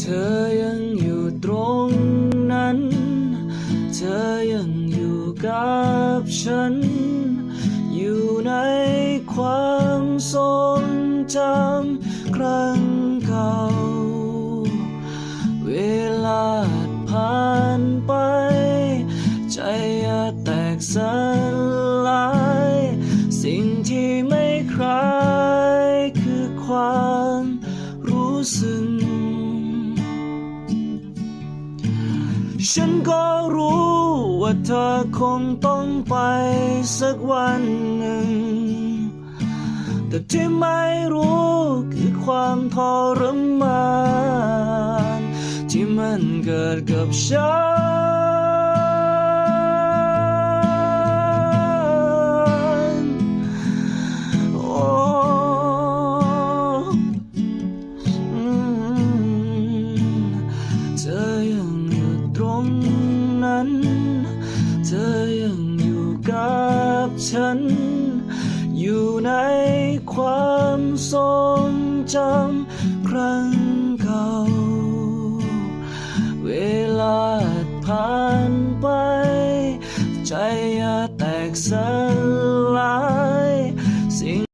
เธอยังอยู่ตรงนั้น เธอยังอยู่กับฉัน อยู่ในความทรงจำครั้งเก่า เวลาผ่านไป ใจอาแตกสลาย สิ่งที่ไม่คลายคือความรู้สึก ฉันก็รู้ว่าเธอคงต้องไปสักวันหนึ่ง แต่ที่ไม่รู้คือความทรมาน ที่มันเกิดกับฉัน เธอยังอยู่กับฉัน อยู่ในความทรงจำครั้งเก่า เวลาผ่านไป ใจย่าแตกสลาย